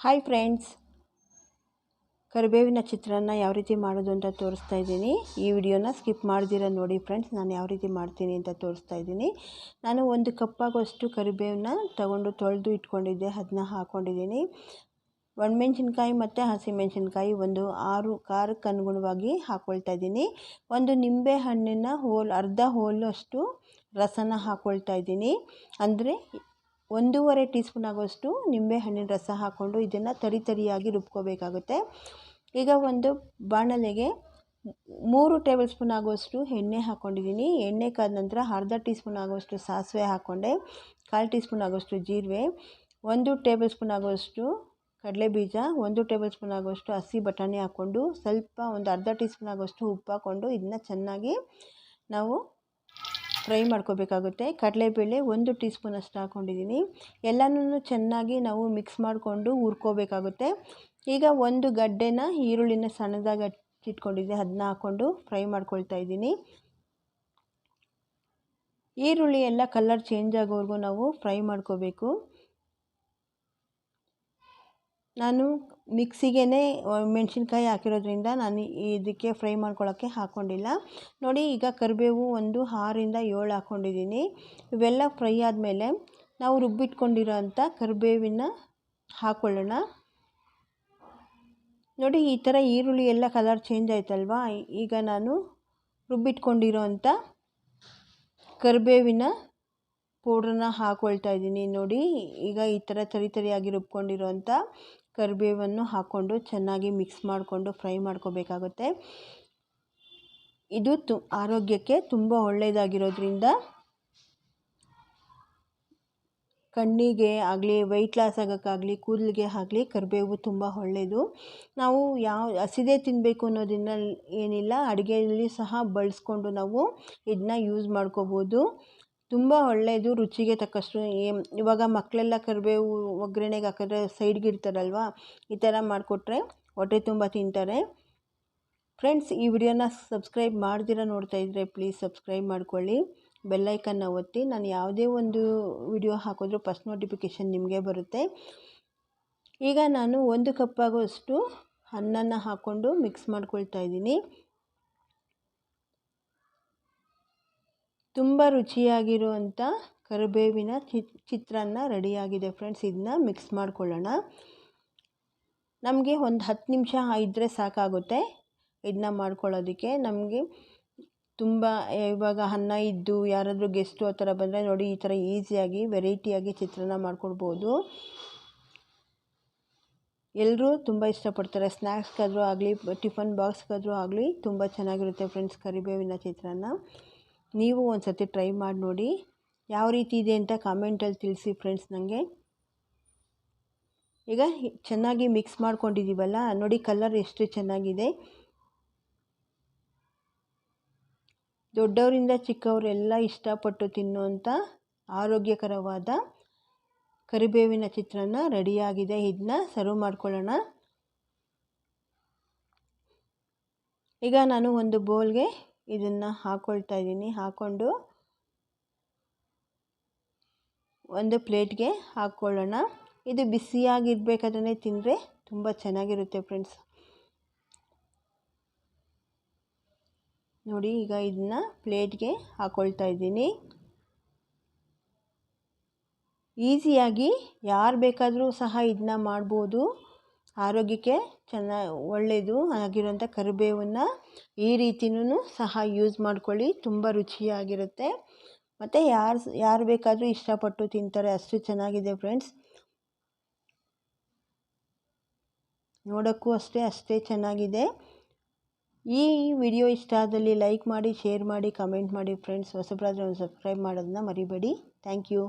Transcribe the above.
Hi friends. ಕರಿಬೇವಿನ ಚಿತ್ರಾನ್ನ ಯಾವ ರೀತಿ ಮಾಡೋದು ಅಂತ ತೋರಿಸ್ತಾ ಇದ್ದೀನಿ. ಈ ವಿಡಿಯೋನ ಸ್ಕಿಪ್ ಮಾಡ್ದಿರ ನೋಡಿ ಫ್ರೆಂಡ್ಸ್, ನಾನು ಯಾವ ರೀತಿ ಮಾಡ್ತೀನಿ ಅಂತ ತೋರಿಸ್ತಾ ಇದ್ದೀನಿ. ನಾನು ಒಂದು ಕಪ್ಪಾಗುವಷ್ಟು ಕರಿಬೇವನ್ನ ತಗೊಂಡು ತೊಳೆದು ಇಟ್ಕೊಂಡಿದ್ದೆ, ಅದನ್ನ ಹಾಕ್ಕೊಂಡಿದ್ದೀನಿ ಒಣಮೆಣ್ಸಿನ್ಕಾಯಿ ಮತ್ತು ಹಸಿಮೆಣ್ಸಿನ್ಕಾಯಿ ಒಂದು ಆರು ಖಾರಕ್ಕೆ ಅನುಗುಣವಾಗಿ ಹಾಕ್ಕೊಳ್ತಾ ಇದ್ದೀನಿ. ಒಂದು ನಿಂಬೆ ಹಣ್ಣಿನ ಹೋಲ್, ಅರ್ಧ ಹೋಲು ಅಷ್ಟು ರಸನ ಹಾಕ್ಕೊಳ್ತಾ ಇದ್ದೀನಿ. ಅಂದರೆ ಒಂದೂವರೆ ಟೀ ಸ್ಪೂನ್ ಆಗುವಷ್ಟು ನಿಂಬೆಹಣ್ಣಿನ ರಸ ಹಾಕ್ಕೊಂಡು ಇದನ್ನು ತರಿ ತರಿಯಾಗಿ ರುಬ್ಕೋಬೇಕಾಗುತ್ತೆ. ಈಗ ಒಂದು ಬಾಣಲೆಗೆ ಮೂರು ಟೇಬಲ್ ಸ್ಪೂನ್ ಆಗುವಷ್ಟು ಎಣ್ಣೆ ಹಾಕ್ಕೊಂಡಿದ್ದೀನಿ ಎಣ್ಣೆ ಕಾದ ನಂತರ ಅರ್ಧ ಟೀ ಸ್ಪೂನ್ ಆಗುವಷ್ಟು ಸಾಸಿವೆ ಹಾಕ್ಕೊಂಡೆ. ಕಾಲು ಟೀ ಸ್ಪೂನ್ ಆಗುವಷ್ಟು ಜೀರಿಗೆ ಒಂದು ಟೇಬಲ್ ಸ್ಪೂನ್ ಆಗುವಷ್ಟು ಕಡಲೆ ಬೀಜ. ಒಂದು ಟೇಬಲ್ ಸ್ಪೂನ್ ಆಗುವಷ್ಟು ಹಸಿ ಬಟಾಣಿ ಹಾಕ್ಕೊಂಡು ಸ್ವಲ್ಪ ಒಂದು ಅರ್ಧ ಟೀ ಸ್ಪೂನ್ ಆಗುವಷ್ಟು ಉಪ್ಪು ಹಾಕ್ಕೊಂಡು ಇದನ್ನ ಚೆನ್ನಾಗಿ ನಾವು ಫ್ರೈ ಮಾಡ್ಕೋಬೇಕಾಗುತ್ತೆ. ಕಡಲೆಬೇಳೆ ಒಂದು ಟೀ ಸ್ಪೂನಷ್ಟು ಹಾಕ್ಕೊಂಡಿದ್ದೀನಿ ಎಲ್ಲನೂ ಚೆನ್ನಾಗಿ ನಾವು ಮಿಕ್ಸ್ ಮಾಡಿಕೊಂಡು ಹುರ್ಕೋಬೇಕಾಗುತ್ತೆ. ಈಗ ಒಂದು ಗಡ್ಡೆನ ಈರುಳ್ಳಿನ ಸಣ್ಣದಾಗಿ ಅದನ್ನ ಹಾಕ್ಕೊಂಡು ಫ್ರೈ ಮಾಡ್ಕೊಳ್ತಾ ಇದ್ದೀನಿ. ಈರುಳ್ಳಿ ಎಲ್ಲ ಕಲರ್ ಚೇಂಜ್ ಆಗೋವರೆಗೂ ನಾವು ಫ್ರೈ ಮಾಡ್ಕೋಬೇಕು. ನಾನು ಮಿಕ್ಸಿಗೆ ಮೆಣಸಿನ್ಕಾಯಿ ಹಾಕಿರೋದ್ರಿಂದ ನಾನು ಇದಕ್ಕೆ ಫ್ರೈ ಮಾಡ್ಕೊಳ್ಳೋಕ್ಕೆ ಹಾಕ್ಕೊಂಡಿಲ್ಲ ನೋಡಿ, ಈಗ ಕರಿಬೇವು ಒಂದು ಆರಿಂದ ಏಳು ಹಾಕ್ಕೊಂಡಿದ್ದೀನಿ ಇವೆಲ್ಲ ಫ್ರೈ ಆದಮೇಲೆ ನಾವು ರುಬ್ಬಿಟ್ಕೊಂಡಿರೋ ಅಂಥ ಕರಿಬೇವಿನ ಹಾಕ್ಕೊಳ್ಳೋಣ ನೋಡಿ, ಈ ಥರ ಈರುಳ್ಳಿ ಎಲ್ಲ ಕಲರ್ ಚೇಂಜ್ ಆಯ್ತಲ್ವಾ? ಈಗ ನಾನು ರುಬ್ಬಿಟ್ಕೊಂಡಿರೋ ಅಂಥ ಕರಿಬೇವಿನ ಪೌಡ್ರನ್ನ ಹಾಕ್ಕೊಳ್ತಾ ಇದ್ದೀನಿ. ನೋಡಿ, ಈಗ ಈ ಥರ ತರಿ ತರಿಯಾಗಿ ರುಬ್ಕೊಂಡಿರೋ ಅಂಥ ಕರಿಬೇವನ್ನು ಹಾಕ್ಕೊಂಡು ಚೆನ್ನಾಗಿ ಮಿಕ್ಸ್ ಮಾಡಿಕೊಂಡು ಫ್ರೈ ಮಾಡ್ಕೋಬೇಕಾಗುತ್ತೆ. ಇದು ತು, ಆರೋಗ್ಯಕ್ಕೆ ತುಂಬ ಒಳ್ಳೆಯದಾಗಿರೋದ್ರಿಂದ ಕಣ್ಣಿಗೆ ಆಗಲಿ ವೆಯ್ಟ್ ಲಾಸ್ ಆಗೋಕ್ಕಾಗಲಿ, ಕೂದಲಿಗೆ ಆಗಲಿ ಕರಿಬೇವು ತುಂಬ ಒಳ್ಳೆಯದು ನಾವು ಯಾವ, ಹಸಿದೆ ತಿನ್ನಬೇಕು ಅನ್ನೋದನ್ನ ಏನಿಲ್ಲ, ಅಡುಗೆಯಲ್ಲಿ ಸಹ ಬಳಸ್ಕೊಂಡು ನಾವು ಇದನ್ನ ಯೂಸ್ ಮಾಡ್ಕೋಬೋದು. ತುಂಬ ಒಳ್ಳೆಯದು ರುಚಿಗೆ ತಕ್ಕಷ್ಟು. ಇವಾಗ ಮಕ್ಕಳೆಲ್ಲ ಕರಿಬೇವು ಒಗ್ಗರಣೆಗೆ ಹಾಕಿದ್ರೆ ಸೈಡ್ಗೆ ಇಡ್ತಾರಲ್ವ? ಈ ಥರ ಮಾಡಿಕೊಟ್ರೆ ಹೊಟ್ಟೆ ತುಂಬ ತಿಂತಾರೆ. ಫ್ರೆಂಡ್ಸ್ ಈ ವಿಡಿಯೋನ ಸಬ್ಸ್ಕ್ರೈಬ್ ಮಾಡ್ದಿರ ನೋಡ್ತಾ ಇದ್ದರೆ ಪ್ಲೀಸ್ ಸಬ್ಸ್ಕ್ರೈಬ್ ಮಾಡ್ಕೊಳ್ಳಿ. ಬೆಲ್ಲೈಕನ್ನ ಒತ್ತಿ. ನಾನು ಯಾವುದೇ ಒಂದು ವಿಡಿಯೋ ಹಾಕಿದ್ರೂ ಫಸ್ಟ್ ನೋಟಿಫಿಕೇಷನ್ ನಿಮಗೆ ಬರುತ್ತೆ. ಈಗ ನಾನು ಒಂದು ಕಪ್ಪಾಗುವಷ್ಟು ಅನ್ನನ ಹಾಕ್ಕೊಂಡು ಮಿಕ್ಸ್ ಮಾಡ್ಕೊಳ್ತಾ ಇದ್ದೀನಿ. ತುಂಬ ರುಚಿಯಾಗಿರುವಂಥ ಕರಿಬೇವಿನ ಚಿತ್ರಾನ್ನ ರೆಡಿಯಾಗಿದೆ ಫ್ರೆಂಡ್ಸ್. ಇದನ್ನ ಮಿಕ್ಸ್ ಮಾಡ್ಕೊಳ್ಳೋಣ. ನಮಗೆ ಒಂದು ಹತ್ತು ನಿಮಿಷ ಇದ್ದರೆ ಸಾಕಾಗುತ್ತೆ. ಇದನ್ನ ಮಾಡ್ಕೊಳ್ಳೋದಕ್ಕೆ. ನಮಗೆ ತುಂಬ, ಇವಾಗ ಅನ್ನ ಇದ್ದು ಯಾರಾದರೂ ಗೆಸ್ಟು ಆ ಥರ ಬಂದರೆ ನೋಡಿ ಈ ಥರ ಈಸಿಯಾಗಿ ವೆರೈಟಿಯಾಗಿ ಚಿತ್ರಾನ್ನ ಮಾಡ್ಕೊಡ್ಬೋದು. ಎಲ್ಲರೂ ತುಂಬ ಇಷ್ಟಪಡ್ತಾರೆ. ಸ್ನ್ಯಾಕ್ಸ್ಗಾದರೂ ಆಗಲಿ ಟಿಫನ್ ಬಾಕ್ಸ್ಗಾದರೂ ಆಗಲಿ ತುಂಬ ಚೆನ್ನಾಗಿರುತ್ತೆ ಫ್ರೆಂಡ್ಸ್ ಕರಿಬೇವಿನ ಚಿತ್ರಾನ್ನ. ನೀವು ಒಂದು ಸತಿ ಟ್ರೈ ಮಾಡಿ ನೋಡಿ. ಯಾವ ರೀತಿ ಇದೆ ಅಂತ ಕಾಮೆಂಟಲ್ಲಿ ತಿಳಿಸಿ ಫ್ರೆಂಡ್ಸ್ ನನಗೆ ಈಗ ಚೆನ್ನಾಗಿ ಮಿಕ್ಸ್ ಮಾಡ್ಕೊಂಡಿದ್ದೀವಲ್ಲ ನೋಡಿ ಕಲರ್ ಎಷ್ಟು ಚೆನ್ನಾಗಿದೆ. ದೊಡ್ಡವರಿಂದ ಚಿಕ್ಕವರೆಲ್ಲ ಇಷ್ಟಪಟ್ಟು ತಿನ್ನುವಂಥ ಆರೋಗ್ಯಕರವಾದ ಕರಿಬೇವಿನ ಚಿತ್ರಾನ್ನ ರೆಡಿಯಾಗಿದೆ ಇದನ್ನ ಸರ್ವ್ ಮಾಡ್ಕೊಳ್ಳೋಣ. ಈಗ ನಾನು ಒಂದು ಬೌಲ್ಗೆ ಇದನ್ನು ಹಾಕ್ಕೊಳ್ತಾ ಇದ್ದೀನಿ. ಹಾಕ್ಕೊಂಡು ಒಂದು ಪ್ಲೇಟ್ಗೆ ಹಾಕ್ಕೊಳ್ಳೋಣ ಇದು ಬಿಸಿಯಾಗಿರ್ಬೇಕಾದ್ರೆ ತಿಂದರೆ ತುಂಬ ಚೆನ್ನಾಗಿರುತ್ತೆ ಫ್ರೆಂಡ್ಸ್. ನೋಡಿ, ಈಗ ಇದನ್ನ ಪ್ಲೇಟ್ಗೆ ಹಾಕ್ಕೊಳ್ತಾ ಇದ್ದೀನಿ. ಈಸಿಯಾಗಿ ಯಾರು ಬೇಕಾದರೂ ಸಹ ಇದನ್ನ ಮಾಡ್ಬೋದು. ಆರೋಗ್ಯಕ್ಕೆ ಚೆನ್ನ ಒಳ್ಳೆಯದು ಆಗಿರುವಂಥ ಕರಿಬೇವನ್ನು ಈ ರೀತಿಯೂ ಸಹ ಯೂಸ್ ಮಾಡ್ಕೊಳ್ಳಿ. ತುಂಬ ರುಚಿಯಾಗಿರುತ್ತೆ. ಮತ್ತು ಯಾರು ಯಾರು ಬೇಕಾದರೂ ಇಷ್ಟಪಟ್ಟು ತಿಂತಾರೆ. ಅಷ್ಟು ಚೆನ್ನಾಗಿದೆ ಫ್ರೆಂಡ್ಸ್ ನೋಡೋಕ್ಕೂ ಅಷ್ಟೇ ಅಷ್ಟೇ ಚೆನ್ನಾಗಿದೆ. ಈ ವಿಡಿಯೋ ಇಷ್ಟ ಆದಲ್ಲಿ ಲೈಕ್ ಮಾಡಿ ಶೇರ್ ಮಾಡಿ ಕಮೆಂಟ್ ಮಾಡಿ ಫ್ರೆಂಡ್ಸ್ ಹೊಸಬ್ರಾದ್ರೆ ಒಂದು ಸಬ್ಸ್ಕ್ರೈಬ್ ಮಾಡೋದನ್ನ ಮರಿಬೇಡಿ. Thank you